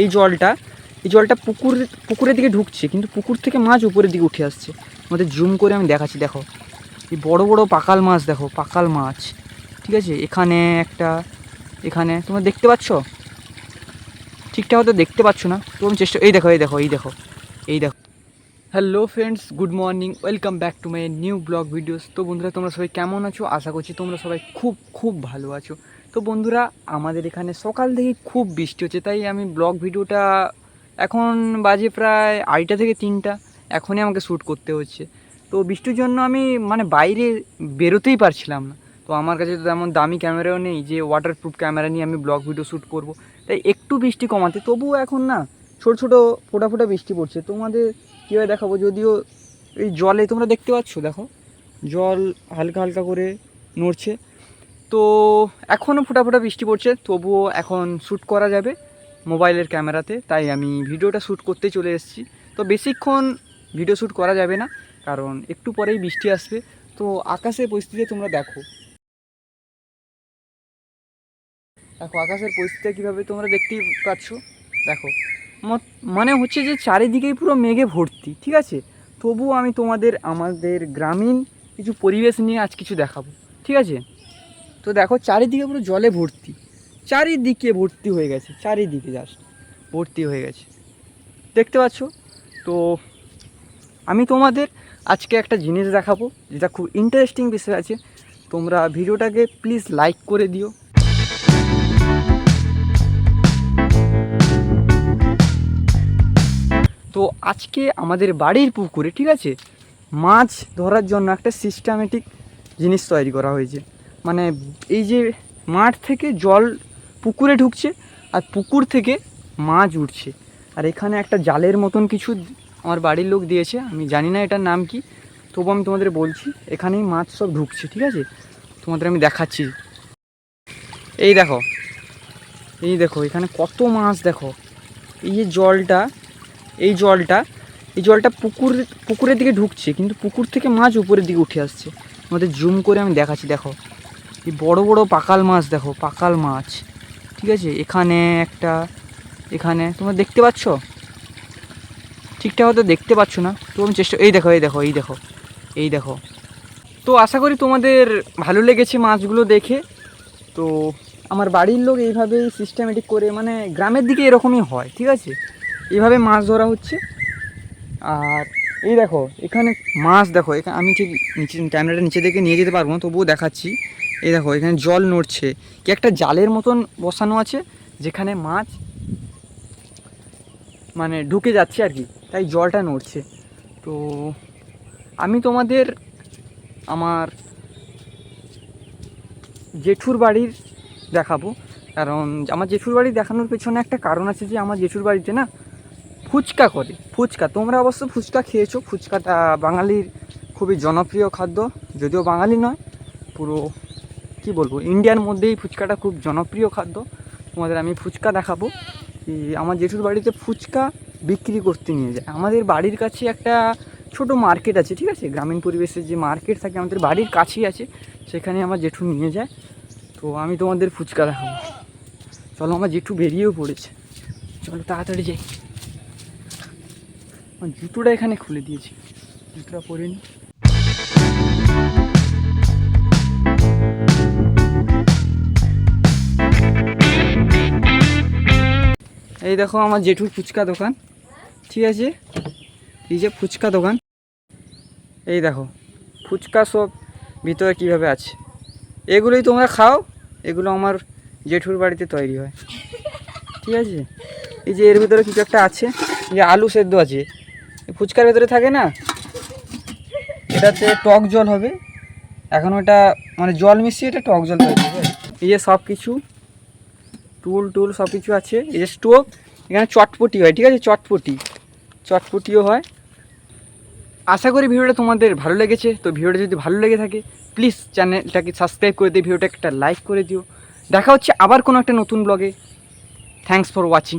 এই জলটা এই জলটা পুকুর, পুকুরের দিকে ঢুকছে, কিন্তু পুকুর থেকে মাছ উপরের দিকে উঠে আসছে। আমাদের জুম করে আমি দেখাচ্ছি, দেখো। এই বড় বড় পাকাল মাছ, দেখো, পাকাল মাছ। ঠিক আছে? এখানে একটা, এখানে, তোমরা দেখতে পাচ্ছ? ঠিকঠাক হয়তো দেখতে পাচ্ছ না? তো আমি চেষ্টা, এই দেখো এই দেখো এই দেখো এই দেখো। Hello friends good morning welcome back to my new blog videos তো বন্ধুরা, তোমরা সবাই কেমন আছো? আশা করছি তোমরা সবাই খুব খুব ভালো আছো। তো বন্ধুরা, আমাদের এখানে সকাল থেকে খুব বৃষ্টি হচ্ছে, তাই আমি ব্লগ ভিডিওটা এখন বাজে প্রায় আড়াইটা থেকে তিনটা, এখনই আমাকে শ্যুট করতে হচ্ছে। তো বৃষ্টির জন্য আমি মানে বাইরে বেরোতেই পারছিলাম না। তো আমার কাছে তো তেমন দামি ক্যামেরাও নেই যে ওয়াটারপ্রুফ ক্যামেরা নিয়ে আমি ব্লগ ভিডিও শ্যুট করব। তাই একটু বৃষ্টি কমাতে, তবুও এখন না ছোট ছোট ফোটা ফোটা বৃষ্টি পড়ছে। তোমাদের কীভাবে দেখাবো? যদিও এই জলে তোমরা দেখতে পাচ্ছ, দেখো, জল হালকা হালকা করে নড়ছে। তো এখনও ফোটা ফোটা বৃষ্টি পড়ছে, তবুও এখন শ্যুট করা যাবে মোবাইলের ক্যামেরাতে, তাই আমি ভিডিওটা শ্যুট করতে চলে এসেছি। তো বেশিক্ষণ ভিডিও শ্যুট করা যাবে না, কারণ একটু পরেই বৃষ্টি আসবে। তো আকাশের পরিস্থিতি তোমরা দেখো। দেখো, আকাশের পরিস্থিতি কীভাবে তোমরা দেখতেই পাচ্ছ? দেখো মানে হচ্ছে যে চারিদিকেই পুরো মেঘে ভর্তি, ঠিক আছে? তবুও আমি তোমাদের, আমাদের গ্রামীণ কিছু পরিবেশ নিয়ে আজ কিছু দেখাবো, ঠিক আছে? তো দেখো চারিদিকে পুরো জলে ভর্তি। চারিদিকে ভর্তি হয়ে গেছে, চারিদিকে জাস্ট ভর্তি হয়ে গেছে। দেখতে পাচ্ছ? তো আমি তোমাদের আজকে একটা জিনিস দেখাবো, যেটা খুব ইন্টারেস্টিং বিষয় আছে। তোমরা ভিডিওটাকে প্লিজ লাইক করে দিও। তো আজকে আমাদের বাড়ির পুকুরে, ঠিক আছে? মাছ ধরার জন্য একটা সিস্টেমেটিক জিনিস তৈরি করা হয়েছে। মানে এই যে মাঠ থেকে জল পুকুরে ঢুকছে আর পুকুর থেকে মাছ উঠছে। আর এখানে একটা জালের মতন কিছু আমার বাড়ির লোক দিয়েছে, আমি জানি না এটার নাম কি, তবু আমি তোমাদের বলছি, এখানেই মাছ সব ঢুকছে, ঠিক আছে? তোমাদের আমি দেখাচ্ছি। এই দেখো এই দেখো, এখানে কত মাছ দেখো। এই যে জলটা, এই জলটা এই জলটা পুকুর, পুকুরের দিকে ঢুকছে, কিন্তু পুকুর থেকে মাছ উপরের দিকে উঠে আসছে। আমাদের জুম করে আমি দেখাচ্ছি, দেখো। এই বড় বড় পাকাল মাছ দেখো, পাকাল মাছ। ঠিক আছে? এখানে একটা, এখানে, তোমরা দেখতে পাচ্ছ? ঠিকঠাক হয়তো দেখতে পাচ্ছ না? তো আমি চেষ্টা, এই দেখো এই দেখো এই দেখো এই দেখো। তো আশা করি তোমাদের ভালো লেগেছে মাছগুলো দেখে। তো আমার বাড়ির লোক এইভাবেই সিস্টেমেটিক করে মানে গ্রামের দিকে এরকমই হয়, ঠিক আছে? এইভাবে মাছ ধরা হচ্ছে। আর এই দেখো, এখানে মাছ দেখো আমি ঠিক নিচে, ক্যামেরাটা নিচে থেকে নিয়ে যেতে পারব তবুও দেখাচ্ছি। এই দেখো, এখানে জল নড়ছে। কি একটা জালের মতন বসানো আছে, যেখানে মাছ মানে ঢুকে যাচ্ছে আর কি, তাই জলটা নড়ছে। তো আমি তোমাদের আমার জেঠুর বাড়ির দেখাবো, কারণ আমার জেঠুর বাড়ি দেখানোর পেছনে একটা কারণ আছে যে, আমার জেঠুর বাড়িতে না ফুচকা করে, ফুচকা। তোমরা অবশ্য ফুচকা খেয়েছো, ফুচকাটা বাঙালির খুবই জনপ্রিয় খাদ্য, যদিও বাঙালি নয়, পুরো কি বলব ইন্ডিয়ার মধ্যেই ফুচকাটা খুব জনপ্রিয় খাদ্য। তোমাদের আমি ফুচকা দেখাবো। আমার জেঠুর বাড়িতে ফুচকা বিক্রি করতে নিয়ে যায়। আমাদের বাড়ির কাছে একটা ছোট মার্কেট আছে, ঠিক আছে? গ্রামীণ পরিবেশের যে মার্কেট থাকে, আমাদের বাড়ির কাছেই আছে। সেখানে আমার জেঠু নিয়ে যায়। তো আমি তোমাদের ফুচকা দেখাবো। চলো, আমার জেঠু বেরিয়েও পড়েছে। চলো, তাড়াতাড়ি যাই। আমার জুতোটা এখানে খুলে দিয়েছি। জুতোটা পরে নি। এই দেখো আমার জেঠুর ফুচকা দোকান, ঠিক আছে? এই যে ফুচকা দোকান। এই দেখো, ফুচকা সব ভিতরে কীভাবে আছে? এগুলোই তোমরা খাও, এগুলো আমার জেঠুর বাড়িতে তৈরি হয়। ঠিক আছে? এই যে এর ভিতরে কিছু একটা আছে যে আলু সেদ্ধ আছে। ফুচকার ভেতরে থাকে না? এটাতে টক জল হবে। এখন ওটা মানে জল মিশিয়ে এটা টক জল তৈরি হবে। এই যে সব কিছু টুল টুল সব কিছু আছে। এই যে স্টোভ, এখানে চটপটি হয়, ঠিক আছে? চটপটি। চটপটিও হয়। আশা করি ভিডিওটা তোমাদের ভালো লেগেছে। তো ভিডিওটা যদি ভালো লেগে থাকে প্লিজ চ্যানেলটাকে সাবস্ক্রাইব করে দিও ভিডিওটা একটা লাইক করে দিও। দেখা হচ্ছে আবার কোনো একটা নতুন ব্লগে থ্যাংকস ফর ওয়াচিং